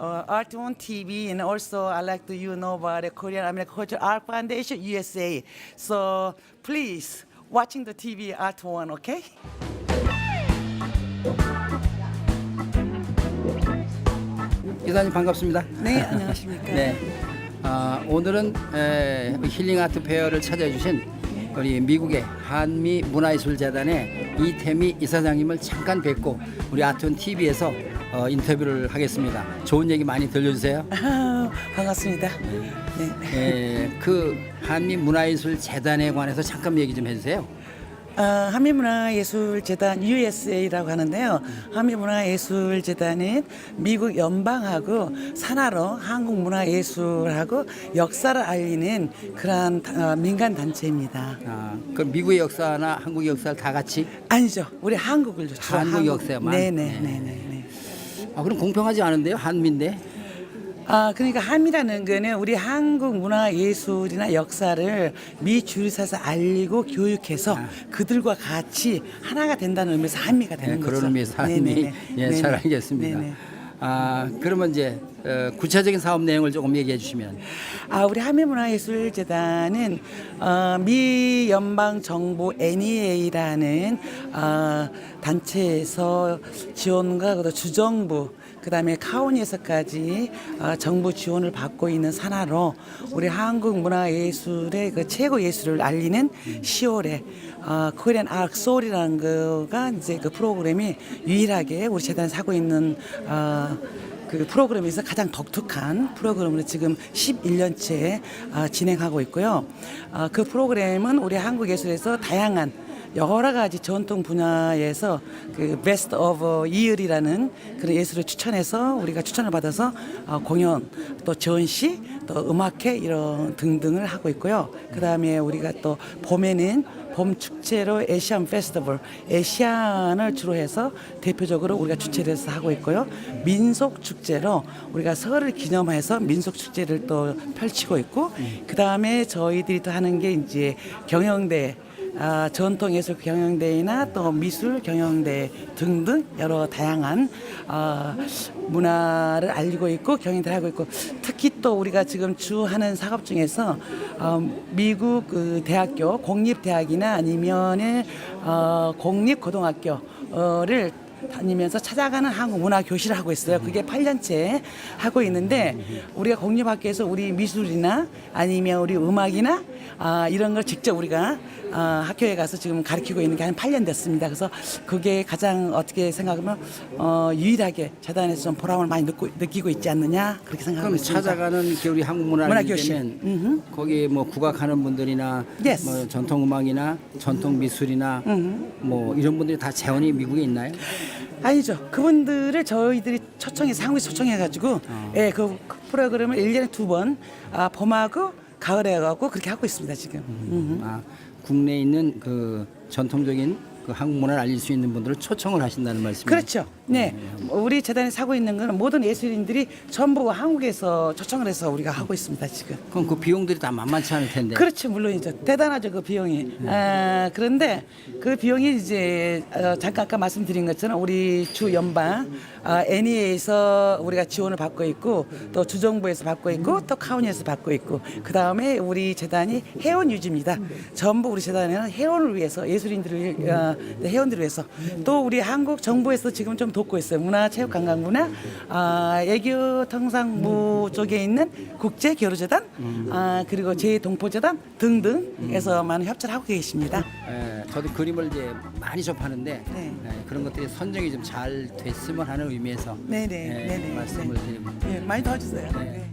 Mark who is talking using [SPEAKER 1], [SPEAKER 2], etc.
[SPEAKER 1] uh, Art One TV, and also I like to you know about the Korean American Cultural Art Foundation USA. So please watching the TV Art One, okay?
[SPEAKER 2] 기사님 반갑습니다.
[SPEAKER 1] 네, 안녕하십니까.
[SPEAKER 2] 네. 아, 오늘은 에, 힐링 아트 페어를 찾아주신 우리 미국의 한미 문화예술재단의 이태미 이사장님을 잠깐 뵙고 우리 아트원 TV에서 어, 인터뷰를 하겠습니다. 좋은 얘기 많이 들려주세요.
[SPEAKER 1] 아, 반갑습니다. 네.
[SPEAKER 2] 에, 그 한미 문화예술재단에 관해서 잠깐 얘기 좀 해주세요.
[SPEAKER 1] 어, 한미문화예술재단 USA라고 하는데요. 한미문화예술재단은 미국 연방하고 산하로 한국문화예술하고 역사를 알리는 그러한 어, 민간 단체입니다.
[SPEAKER 2] 아, 그 미국의 역사나 한국의 역사를 다 같이
[SPEAKER 1] 아니죠. 우리 한국을 주로
[SPEAKER 2] 한국 역사만?
[SPEAKER 1] 네네
[SPEAKER 2] 네.
[SPEAKER 1] 네네 네.
[SPEAKER 2] 아, 그럼 공평하지 않은데요? 한미인데?
[SPEAKER 1] 아 그러니까 함이라는 거는 우리 한국 문화 예술이나 역사를 미 주류사에서 알리고 교육해서 그들과 같이 하나가 된다는 의미에서
[SPEAKER 2] 네,
[SPEAKER 1] 되는 거죠.
[SPEAKER 2] 그런 의미에서 한미
[SPEAKER 1] 네네네.
[SPEAKER 2] 예,
[SPEAKER 1] 네네.
[SPEAKER 2] 잘 알겠습니다.
[SPEAKER 1] 네네.
[SPEAKER 2] 아 그러면 이제 어, 구체적인 사업 내용을 조금 얘기해 주시면.
[SPEAKER 1] 아, 우리 한미문화예술재단은 어, 미 연방 정부 NEA라는 어, 단체에서 지원과 주정부 그다음에 카운티에서까지 어, 정부 지원을 받고 있는 산하로 우리 한국 문화예술의 그 최고 예술을 알리는 10월에 어, 코리안 아트 소울이라는 거가 이제 그 프로그램이 유일하게 우리 재단에서 하고 있는 어, 그 프로그램에서 가장 독특한 프로그램으로 지금 11년째 아, 진행하고 있고요. 아, 그 프로그램은 우리 한국 예술에서 다양한 여러 가지 전통 분야에서 그 베스트 오브 이을이라는 그런 예술을 추천해서 우리가 추천을 받아서 어, 공연 또 전시 또 음악회 이런 등등을 하고 있고요. 그다음에 우리가 또 봄에는 봄 축제로 에시안 페스티벌, 에시안을 주로 해서 대표적으로 우리가 주최를 해서 하고 있고요. 민속 축제로 우리가 설을 기념해서 민속 축제를 또 펼치고 있고, 그 다음에 저희들이 또 하는 게 이제 경영대. 아, 전통 예술 경영대회나 또 미술 경영대 등등 여러 다양한 아, 문화를 알리고 있고 경영대를 하고 있고 특히 또 우리가 지금 주 하는 작업 중에서 어, 미국 그 대학교 공립 대학이나 아니면은 어, 공립 고등학교를 다니면서 찾아가는 한국 문화 교실을 하고 있어요. 그게 8년째 하고 있는데 우리가 공립학교에서 우리 미술이나 아니면 우리 음악이나 아, 이런 걸 직접 우리가 아, 학교에 가서 지금 가르치고 있는 게 한 8년 됐습니다. 그래서 그게 가장 어떻게 생각하면 어, 유일하게 재단에서 좀 보람을 많이 느끼고, 느끼고 있지 않느냐 그렇게 생각하고
[SPEAKER 2] 그럼
[SPEAKER 1] 있습니다.
[SPEAKER 2] 찾아가는 게 우리 한국 문화를
[SPEAKER 1] 문화 교실.
[SPEAKER 2] 되면 거기 뭐 국악하는 분들이나
[SPEAKER 1] Yes.
[SPEAKER 2] 뭐 전통 음악이나 전통 미술이나 뭐 이런 분들이 다 재원이 미국에 있나요?
[SPEAKER 1] 아니죠. 그분들을 저희들이 초청해서 한국에 초청해가지고 예, 그, 그 프로그램을 1년에 두 번 아, 봄하고 가을에 가고 그렇게 하고 있습니다 지금. 음.
[SPEAKER 2] 아, 국내에 있는 그 전통적인 그 한국 문화를 알릴 수 있는 분들을 초청을 하신다는 말씀이에요.
[SPEAKER 1] 그렇죠. 네. 우리 재단에 사고 있는 거는 모든 예술인들이 전부 한국에서 초청을 해서 우리가 하고 있습니다 지금.
[SPEAKER 2] 그럼 그 비용들이 다 만만치 않을 텐데.
[SPEAKER 1] 그렇죠, 물론이죠. 대단하죠, 그 비용이. 아, 그런데 그 비용이 이제 어, 잠깐 아까 말씀드린 것처럼 우리 주 연방 아, NEA에서 우리가 지원을 받고 있고 또 주정부에서 받고 있고 또 카운티에서 받고 있고 그 다음에 우리 재단이 회원 유지입니다. 전부 우리 재단에는 회원을 위해서 예술인들을 어, 회원들을 위해서 또 우리 한국 정부에서 지금 좀 돕고 있어요. 문화체육관광부나 아, 애교통상부 쪽에 있는 국제교류재단 아, 그리고 제 동포재단 등등에서 많은 협조를 하고 계십니다.
[SPEAKER 2] 예, 저도 그림을 이제 많이 접하는데
[SPEAKER 1] 네.
[SPEAKER 2] 예, 그런 것들이 선정이 좀 잘 됐으면 하는 의미에서
[SPEAKER 1] 네네,
[SPEAKER 2] 예,
[SPEAKER 1] 네네,
[SPEAKER 2] 말씀을
[SPEAKER 1] 네.
[SPEAKER 2] 드립니다.
[SPEAKER 1] 예, 많이 도와주세요.
[SPEAKER 2] 네.
[SPEAKER 1] 네.